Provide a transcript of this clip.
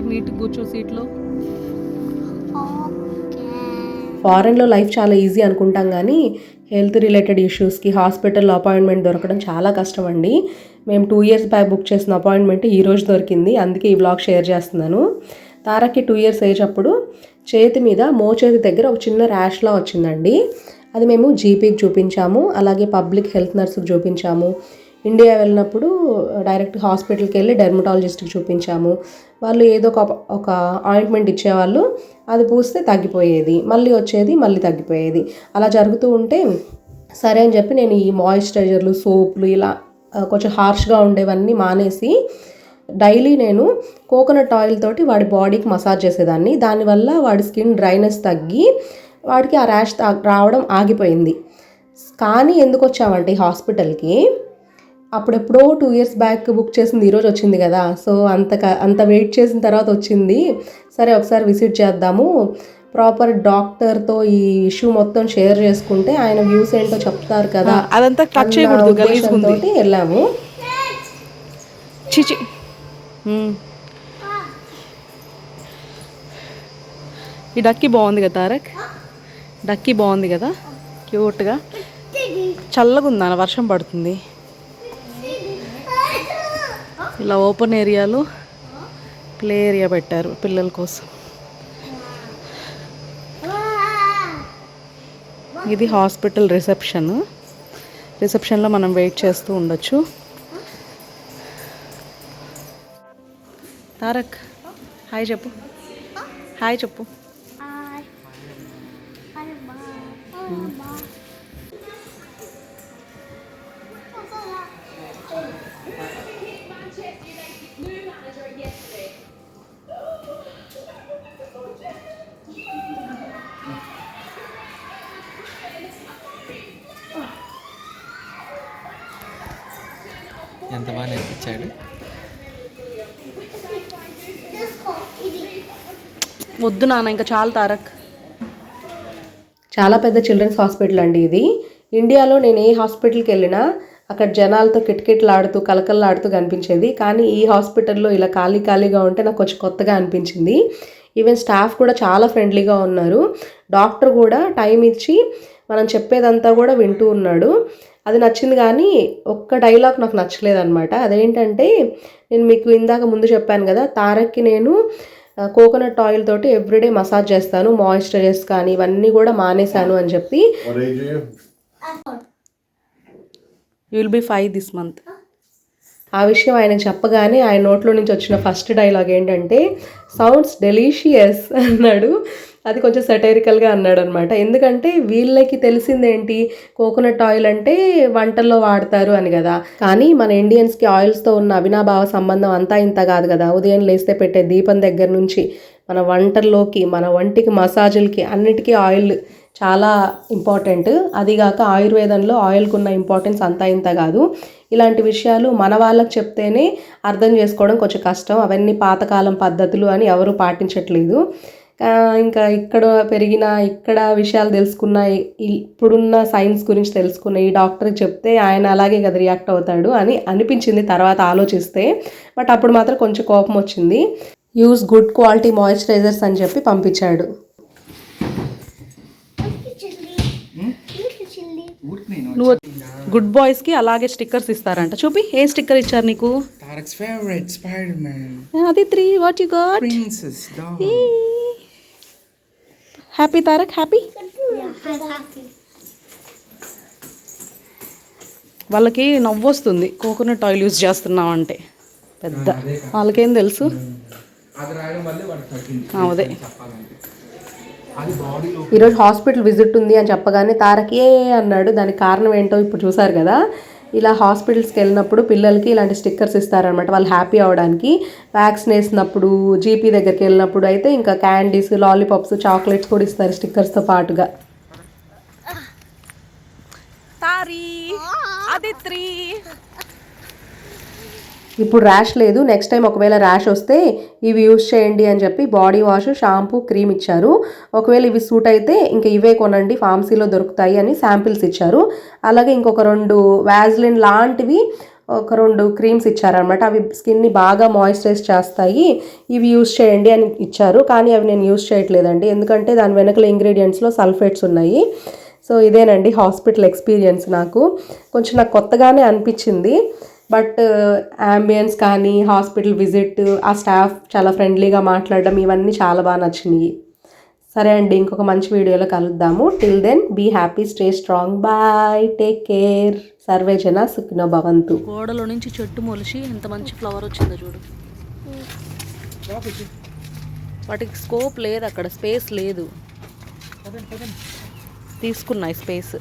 నీట్గా కూర్చో సీట్లో. ఫారెన్లో లైఫ్ చాలా ఈజీ అనుకుంటాం కానీ హెల్త్ రిలేటెడ్ ఇష్యూస్కి హాస్పిటల్లో అపాయింట్మెంట్ దొరకడం చాలా కష్టం అండి. మేము టూ ఇయర్స్ బ్యాక్ బుక్ చేసిన అపాయింట్మెంట్ ఈ రోజు దొరికింది అందుకే ఈ వ్లాగ్ షేర్ చేస్తున్నాను. తారకి టూ ఇయర్స్ ఏజ్ అప్పుడు చేతి మీద మోచేతి దగ్గర ఒక చిన్న ర్యాష్లా వచ్చిందండి. అది మేము జీపీకి చూపించాము అలాగే పబ్లిక్ హెల్త్ నర్సుకి చూపించాము. ఇండియా వెళ్ళినప్పుడు uh, డైరెక్ట్ హాస్పిటల్కి వెళ్ళి డెర్మటాలజిస్ట్కి చూపించాము. వాళ్ళు ఏదో ఒక ఒక ఆయింట్మెంట్ ఇచ్చేవాళ్ళు అది పూస్తే తగ్గిపోయేది. మళ్ళీ వచ్చేది మళ్ళీ తగ్గిపోయేది. అలా జరుగుతూ ఉంటే సరే అని చెప్పి నేను ఈ మాయిశ్చరైజర్లు సోప్లు ఇలా uh, కొంచెం హార్ష్గా ఉండేవన్నీ మానేసి డైలీ నేను కోకోనట్ ఆయిల్ తోటి వాడి బాడీకి మసాజ్ చేసేదాన్ని. దానివల్ల వాడి స్కిన్ డ్రైనెస్ తగ్గి వాడికి ఆ ర్యాష్ రావడం ఆగిపోయింది. కానీ ఎందుకు వచ్చామంటే ఈ హాస్పిటల్కి అప్పుడెప్పుడో టూ ఇయర్స్ బ్యాక్ బుక్ చేసింది ఈరోజు వచ్చింది కదా. సో అంత అంత వెయిట్ చేసిన తర్వాత వచ్చింది. సరే ఒకసారి విజిట్ చేద్దాము. ప్రాపర్ డాక్టర్తో ఈ ఇష్యూ మొత్తం షేర్ చేసుకుంటే ఆయన వ్యూస్ ఏంటో చెప్తారు కదా. అదంతా చేయకూడదు వెళ్ళాము. చిచి. ఈ డక్కీ బాగుంది కదా తారక్? డక్కీ బాగుంది కదా? క్యూట్గా చల్లగా ఉందా వర్షం పడుతుంది. ఇలా ఓపెన్ ఏరియాలో ప్లే ఏరియా పెట్టారు పిల్లల కోసం. ఇది హాస్పిటల్ రిసెప్షన్. రిసెప్షన్లో మనం వెయిట్ చేస్తూ ఉండొచ్చు. తారక్ హాయ్ చెప్పు. హాయ్ చెప్పు. ఎంత బాగా నేర్పించాడు? వద్దు నాన్న ఇంకా చాలా తారక్. చాలా పెద్ద చిల్డ్రన్స్ హాస్పిటల్ అండి ఇది. ఇండియాలో నేను ఏ హాస్పిటల్కి వెళ్ళినా అక్కడ జనాలతో కిటకిటలాడుతూ కలకల్లాడుతూ కనిపించేది. కానీ ఈ హాస్పిటల్లో ఇలా ఖాళీ ఖాళీగా ఉంటే నాకు కొంచెం కొత్తగా అనిపించింది. ఈవెన్ స్టాఫ్ కూడా చాలా ఫ్రెండ్లీగా ఉన్నారు. డాక్టర్ కూడా టైం ఇచ్చి మనం చెప్పేదంతా కూడా వింటూ ఉన్నాడు. అది నచ్చింది కానీ ఒక్క డైలాగ్ నాకు నచ్చలేదన్నమాట. అదేంటంటే నేను మీకు ఇందాక ముందు చెప్పాను కదా తారక్కి నేను కోకోనట్ ఆయిల్ తోటి ఎవ్రీడే మసాజ్ చేస్తాను మాయిశ్చరైజర్స్ కానీ ఇవన్నీ కూడా మానేశాను అని చెప్పి. What age are you? You will be five this month ఆ విషయం ఆయన చెప్పగానే ఆయన నోట్లో నుంచి వచ్చిన ఫస్ట్ డైలాగ్ ఏంటంటే సౌండ్స్ డెలీషియస్ అన్నాడు. అది కొంచెం సెటైరికల్గా అన్నాడు అనమాట ఎందుకంటే వీళ్ళకి తెలిసిందేంటి? కోకోనట్ ఆయిల్ అంటే వంటల్లో వాడతారు అని కదా. కానీ మన ఇండియన్స్కి ఆయిల్స్తో ఉన్న అవినాభావ సంబంధం అంతా ఇంత కాదు కదా. ఉదయం లేస్తే పెట్టే దీపం దగ్గర నుంచి మన వంటల్లోకి మన వంటికి మసాజులకి అన్నిటికీ ఆయిల్ చాలా ఇంపార్టెంట్ అదిగాక ఆయుర్వేదంలో ఆయిల్కున్న ఇంపార్టెన్స్ అంతా ఇంత కాదు. ఇలాంటి విషయాలు మన వాళ్ళకి చెప్తేనే అర్థం చేసుకోవడం కొంచెం కష్టం. అవన్నీ పాతకాలం పద్ధతులు అని ఎవరు పాటించట్లేదు. ఇంకా ఇక్కడ పెరిగిన ఇక్కడ విషయాలు తెలుసుకున్న ఈ- ఇప్పుడున్న సైన్స్ గురించి తెలుసుకున్న ఈ డాక్టర్కి చెప్తే ఆయన అలాగే కదా రియాక్ట్ అవుతాడు అని అనిపించింది తర్వాత ఆలోచిస్తే. బట్ అప్పుడు మాత్రం కొంచెం కోపం వచ్చింది. యూస్ గుడ్ క్వాలిటీ మాయిశ్చరైజర్స్ అని చెప్పి పంపించాడు. నువ్వు గుడ్ బాయ్స్కి అలాగే స్టిక్కర్స్ ఇస్తారంట. చూపి ఏ స్టిక్కర్ ఇచ్చారు నీకు? తారక్స్ ఫేవరెట్ స్పైడర్ మ్యాన్ అది three what you got? Princess happy Tarak happy? వాళ్ళకి నవ్వు వస్తుంది. కోకోనట్ ఆయిల్ యూజ్ చేస్తున్నాం అంటే. పెద్ద. వాళ్ళకేం తెలుసు? అది ఈరోజు హాస్పిటల్ విజిట్ ఉంది అని చెప్పగానే తారక్ ఏ అన్నాడు. దానికి కారణం ఏంటో ఇప్పుడు చూసారు కదా. ఇలా హాస్పిటల్స్కి వెళ్ళినప్పుడు పిల్లలకి ఇలాంటి స్టిక్కర్స్ ఇస్తారనమాట వాళ్ళు హ్యాపీ అవడానికి. వ్యాక్సిన్ వేసినప్పుడు జీపీ దగ్గరికి వెళ్ళినప్పుడు అయితే ఇంకా క్యాండీస్ లాలీపాప్స్ చాక్లెట్స్ కూడా ఇస్తారు స్టిక్కర్స్తో పాటుగా. తారీ అది త్రీ ఇప్పుడు ర్యాష్ లేదు. నెక్స్ట్ టైం ఒకవేళ ర్యాష్ వస్తే ఇవి యూస్ చేయండి అని చెప్పి బాడీ వాష్ షాంపూ క్రీమ్ ఇచ్చారు. ఒకవేళ ఇవి సూట్ అయితే ఇంకా ఇవే కొనండి. ఫార్మసీలో దొరుకుతాయి అని శాంపిల్స్ ఇచ్చారు. అలాగే ఇంకొక రెండు వ్యాజ్లిన్ లాంటివి ఒక రెండు క్రీమ్స్ ఇచ్చారనమాట అవి స్కిన్ని బాగా మాయిశ్చరైజ్ చేస్తాయి. ఇవి యూస్ చేయండి అని ఇచ్చారు. కానీ అవి నేను యూస్ చేయట్లేదండి. ఎందుకంటే దాని వెనకల ఇంగ్రీడియంట్స్లో సల్ఫేట్స్ ఉన్నాయి. సో ఇదేనండి హాస్పిటల్ ఎక్స్పీరియన్స్ నాకు. కొంచెం నాకు కొత్తగానే అనిపించింది. బట్ అంబియన్స్ కానీ హాస్పిటల్ విజిట్ ఆ స్టాఫ్ చాలా ఫ్రెండ్లీగా మాట్లాడడం ఇవన్నీ చాలా బాగా నచ్చినాయి. సరే అండి ఇంకొక మంచి వీడియోలో కలుద్దాము. Till then be happy stay strong bye take care survey జన సుఖినో భవంతు గోడలో నుంచి చెట్టు మొలిచి ఎంత మంచి ఫ్లవర్ వచ్చిందో చూడు. వాటికి స్కోప్ లేదు అక్కడ స్పేస్ లేదు. తీసుకున్నాయి స్పేస్